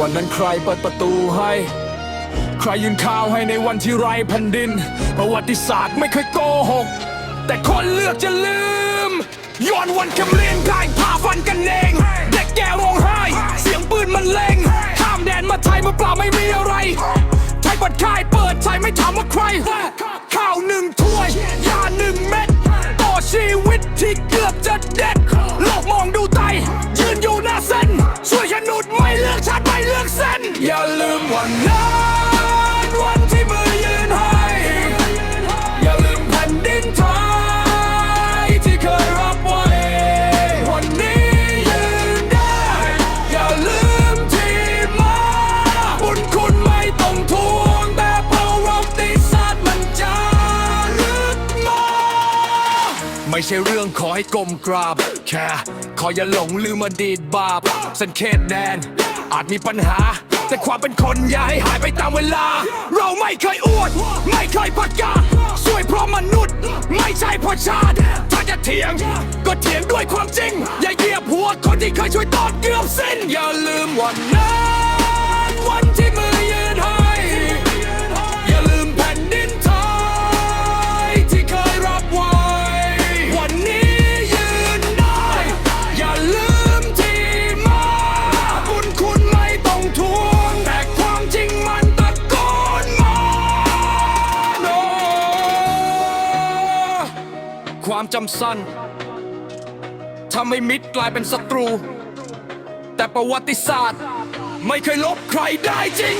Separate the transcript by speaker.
Speaker 1: วันนั้นใครเปิดประตูให้ ใครยืนข้าวให้ในวันที่ไรแผ่นดิน ประวัติศาสตร์ไม่เคยโกหก แต่คนเลือกจะลืม ย้อนวันคำเลียนกายผ่าฟันกันเอง เด็กแก่ร้องไห้ เสียงปืนมันเล็ง ข้ามแดนมาไทยมาเปล่าไม่มีอะไรใช้บัตรค่ายเปิดใจไม่ถามว่าใคร ชาติไม่เลือกเส้น อย่าลืมวันนั้น ไม่ใช่เรื่องขอให้กลมกราบ แค่ขออย่าหลงลืมอดีตบาปสันเขตแดน อาจมีปัญหา แต่ความเป็นคนอย่าให้หายไปตามเวลา เราไม่เคยอวด ไม่เคยประกาศสวยเพราะมนุษย์ ไม่ใช่เพราะชาติ ถ้าจะเถียง ก็เถียงด้วยความจริง อย่าเหยียบหัวคนที่เคยช่วยตอนเกือบสิ้น อย่าลืมวันนั้นวันที่มือ ความจำสั้นทำให้มิตรกลายเป็นศัตรู แต่ประวัติศาสตร์ ไม่เคยลบใครได้จริง